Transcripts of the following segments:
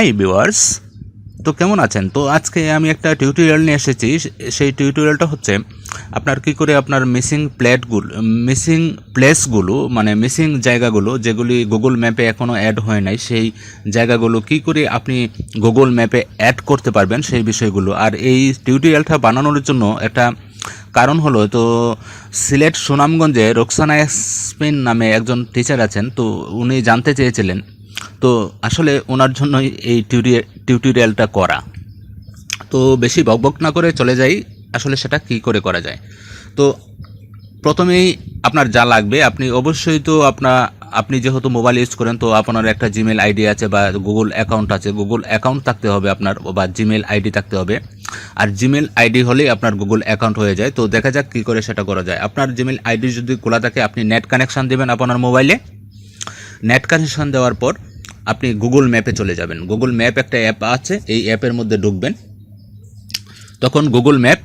Hi viewers তো কেমন আছেন? তো আজকে আমি একটা টিউটোরিয়াল নিয়ে এসেছি। সেই টিউটোরিয়ালটা হচ্ছে আপনার কি করে আপনার মিসিং প্লেটগুলো মিসিং প্লেসগুলো মানে মিসিং জায়গাগুলো, যেগুলি গুগল ম্যাপে এখনও অ্যাড হয় নাই, সেই জায়গাগুলো কি করে আপনি গুগল ম্যাপে অ্যাড করতে পারবেন সেই বিষয়গুলো। আর এই টিউটোরিয়ালটা বানানোর জন্য একটা কারণ হলো, তো সিলেট সুনামগঞ্জে রোকসানা এসপিন নামে একজন টিচার আছেন, তো উনি জানতে চেয়েছিলেন তো আসলে ওনার জন্যই এই টিউটোরিয়া টিউটোরিয়ালটা করা। তো বেশি বকবক না করে চলে যাই, আসলে সেটা কি করে করা যায়? তো প্রথমেই আপনার যা লাগবে, আপনি অবশ্যই তো আপনার আপনি যেহেতু মোবাইল ইউজ করেন, তো আপনার একটা জিমেল আইডি আছে বা গুগল অ্যাকাউন্ট আছে গুগল অ্যাকাউন্ট থাকতে হবে আপনার, বা জিমেল আইডি থাকতে হবে। আর জিমেল আইডি হলেই আপনার গুগল অ্যাকাউন্ট হয়ে যায়। তো দেখা যাক কী করে সেটা করা যায়। আপনার জিমেল আইডি যদি খোলা থাকে, আপনি নেট কানেকশান দেবেন আপনার মোবাইলে নেট কানেকশান দেওয়ার পর আপনি গুগল ম্যাপে চলে যাবেন। গুগল ম্যাপ একটা অ্যাপ আছে, এই অ্যাপের মধ্যে ঢুকবেন। তখন গুগল ম্যাপ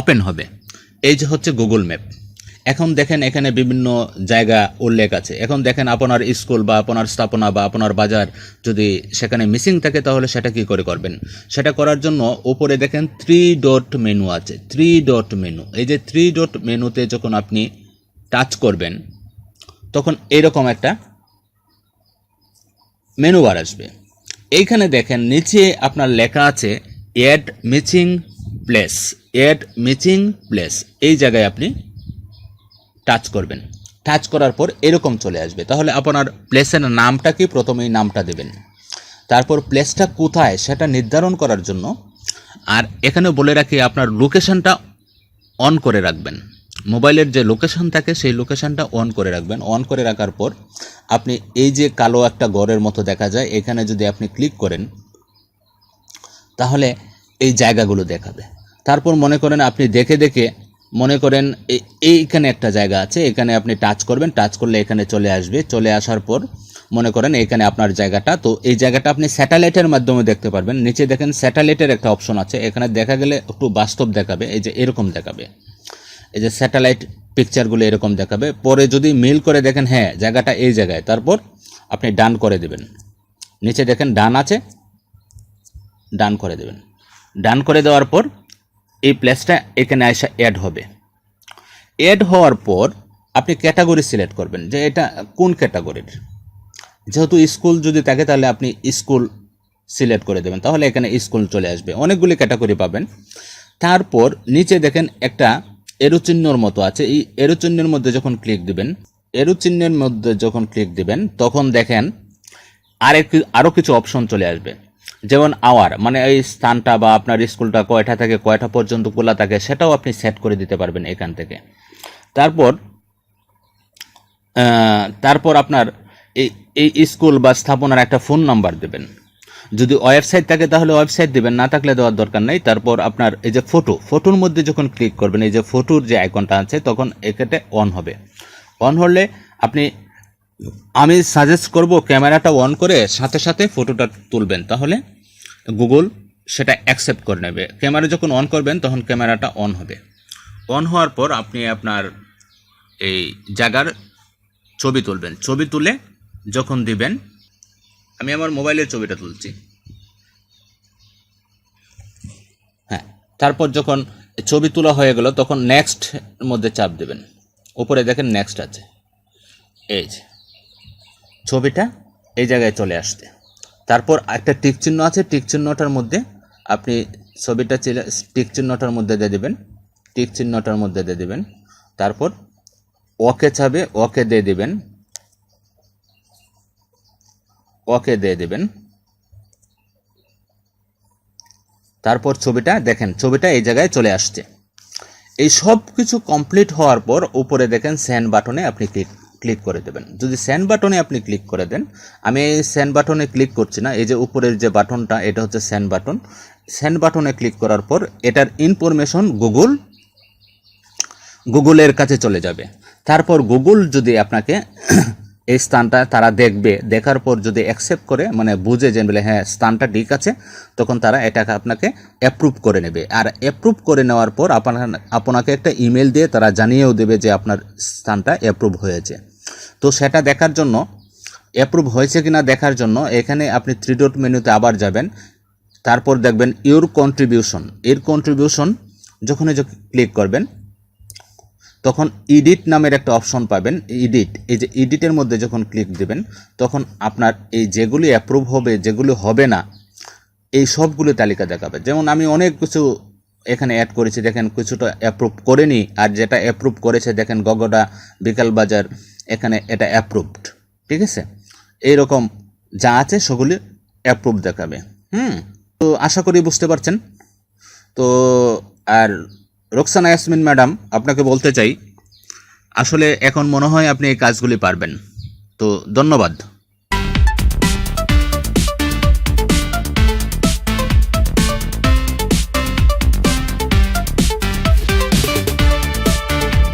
ওপেন হবে। এই যে হচ্ছে গুগল ম্যাপ এখন দেখেন এখানে বিভিন্ন জায়গা উল্লেখ আছে। এখন দেখেন আপনার স্কুল বা আপনার স্থাপনা বা আপনার বাজার যদি সেখানে মিসিং থাকে, তাহলে সেটা কি করে করবেন? সেটা করার জন্য উপরে দেখেন থ্রি ডট মেনু আছে। থ্রি ডট মেনু এই যে থ্রি ডট মেনুতে যখন আপনি টাচ করবেন, তখন এরকম একটা মেনু বার আসবে। এইখানে দেখেন, নিচে আপনার লেখা আছে add missing place add missing place এই জায়গায় আপনি টাচ করবেন। টাচ করার পর এরকম চলে আসবে। তাহলে আপনার প্লেসের নামটা কি প্রথমেই নামটা দেবেন। তারপর প্লেসটা কোথায় সেটা নির্ধারণ করার জন্য আর এখানে বলে রাখি, আপনার লোকেশনটা অন করে রাখবেন। মোবাইলের যে লোকেশন থাকে, সেই লোকেশনটা অন করে রাখবেন। অন করে রাখার পর আপনি এই যে কালো একটা গড়ের মতো দেখা যায়, এখানে যদি আপনি ক্লিক করেন, তাহলে এই জায়গাগুলো দেখাবে। তারপর মনে করেন আপনি দেখে দেখে মনে করেন এই- এইখানে একটা জায়গা আছে, এখানে আপনি টাচ করবেন টাচ করলে এখানে চলে আসবে। চলে আসার পর মনে করেন এখানে আপনার জায়গাটা, তো এই জায়গাটা আপনি স্যাটেলাইটের মাধ্যমে দেখতে পারবেন। নিচে দেখেন স্যাটেলাইটের একটা অপশন আছে, এখানে দেখা গেলে একটু বাস্তব দেখাবে, এই যে এরকম দেখাবে। এই যে স্যাটেলাইট পিকচারগুলো এরকম দেখাবে। পরে যদি মিল করে দেখেন হ্যাঁ জায়গাটা এই জায়গায়, তারপর আপনি ডান করে দেবেন। নিচে দেখেন ডান আছে ডান করে দেবেন। ডান করে দেওয়ার পর এই প্লেসটা এখানে এসে অ্যাড হবে। অ্যাড হওয়ার পর আপনি ক্যাটাগরি সিলেক্ট করবেন যে এটা কোন ক্যাটাগরির যেহেতু স্কুল যদি থাকে, তাহলে আপনি স্কুল সিলেক্ট করে দেবেন। তাহলে এখানে স্কুল চলে আসবে। অনেকগুলি ক্যাটাগরি পাবেন। তারপর নিচে দেখেন একটা এরো চিহ্নর মতো আছে। এই এরো চিহ্নের মধ্যে যখন ক্লিক দিবেন এরো চিহ্নের মধ্যে যখন ক্লিক দিবেন, তখন দেখেন আরেক আরও কিছু অপশন চলে আসবে। যেমন আওয়ার মানে এই স্থানটা বা আপনার স্কুলটা কয়টা থেকে কয়টা পর্যন্ত খোলা থাকে সেটাও আপনি সেট করে দিতে পারবেন এখান থেকে। তারপর তারপর আপনার এই এই স্কুল বা স্থাপনার একটা ফোন নাম্বার দেবেন। যদি ওয়েবসাইট থাকে তাহলে ওয়েবসাইট দেবেন, না থাকলে দেওয়ার দরকার নেই। তারপর আপনার এই যে ফটো ফটোর মধ্যে যখন ক্লিক করবেন, এই যে ফটোর যে আইকনটা আছে, তখন এখানে অন হবে। অন হলে আপনি, আমি সাজেস্ট করব ক্যামেরাটা অন করে সাথে সাথে ফটোটা তুলবেন। তাহলে গুগল সেটা অ্যাকসেপ্ট করে নেবে। ক্যামেরা যখন অন করবেন, তখন ক্যামেরাটা অন হবে। অন হওয়ার পর আপনি আপনার এই জায়গার ছবি তুলবেন। ছবি তুলে যখন দিবেন আমি আমার মোবাইলের ছবিটা তুলছি। হ্যাঁ তারপর যখন ছবি তোলা হয়ে গেল, তখন নেক্সট মধ্যে চাপ দেবেন। উপরে দেখেন নেক্সট আছে। এই যে, ছবিটা এই জায়গায় চলে আসতে তারপর একটা টিক চিহ্ন আছে টিক চিহ্নটার মধ্যে আপনি ছবিটা টিক চিহ্নটার মধ্যে দিয়ে দেবেন। টিক চিহ্নটার মধ্যে দিয়ে দেবেন। তারপর ওকে চাবে ওকে দিয়ে দেবেন। ওকে দিয়ে দেবেন। তারপর ছবিটা দেখেন, ছবিটা এই জায়গায় চলে আসছে। এই সব কিছু কমপ্লিট হওয়ার পর উপরে দেখেন সেন্ড বাটনে আপনি ক্লিক ক্লিক করে দেবেন। যদি সেন্ড বাটনে আপনি ক্লিক করে দেন, আমি এই সেন্ড বাটনে ক্লিক করছি না, এই যে উপরের যে বাটনটা, এটা হচ্ছে সেন্ড বাটন। সেন্ড বাটনে ক্লিক করার পর এটার ইনফরমেশন গুগল গুগলের কাছে চলে যাবে। তারপর গুগল যদি আপনাকে এই স্থানটা তারা দেখবে। দেখার পর যদি অ্যাকসেপ্ট করে মানে বুঝে যে বলে হ্যাঁ স্থানটা ঠিক আছে, তখন তারা এটাকে আপনাকে অ্যাপ্রুভ করে নেবে। আর অ্যাপ্রুভ করে নেওয়ার পর আপনার, আপনাকে একটা ইমেল দিয়ে তারা জানিয়েও দেবে যে আপনার স্থানটা অ্যাপ্রুভ হয়েছে। তো সেটা দেখার জন্য অ্যাপ্রুভ হয়েছে কিনা দেখার জন্য, এখানে আপনি থ্রি ডট মেনুতে আবার যাবেন। তারপর দেখবেন ইউর কন্ট্রিবিউশন এর কন্ট্রিবিউশন যখনই যখন ক্লিক করবেন তখন ইডিট নামের একটা অপশন পাবেন ইডিট এই যে ইডিটের মধ্যে যখন ক্লিক দেবেন, তখন আপনার এই যেগুলি অ্যাপ্রুভ হবে, যেগুলি হবে না, এই সবগুলো তালিকা দেখাবে। যেমন আমি অনেক কিছু এখানে অ্যাড করেছি, দেখেন কিছুটা অ্যাপ্রুভ করেনি, আর যেটা অ্যাপ্রুভ করেছে, দেখেন গগডা, বিকাল বাজার, এখানে এটা অ্যাপ্রুভড ঠিক আছে? এইরকম যা আছে সেগুলি অ্যাপ্রুভ দেখাবে, হুম? তো আশা করি বুঝতে পারছেন। তো, আর রোকসানা ইয়াসমিন ম্যাডাম, আপনাকে বলতে চাই, আসলে এখন মনে হয় আপনি এই কাজগুলি পারবেন। তো ধন্যবাদ।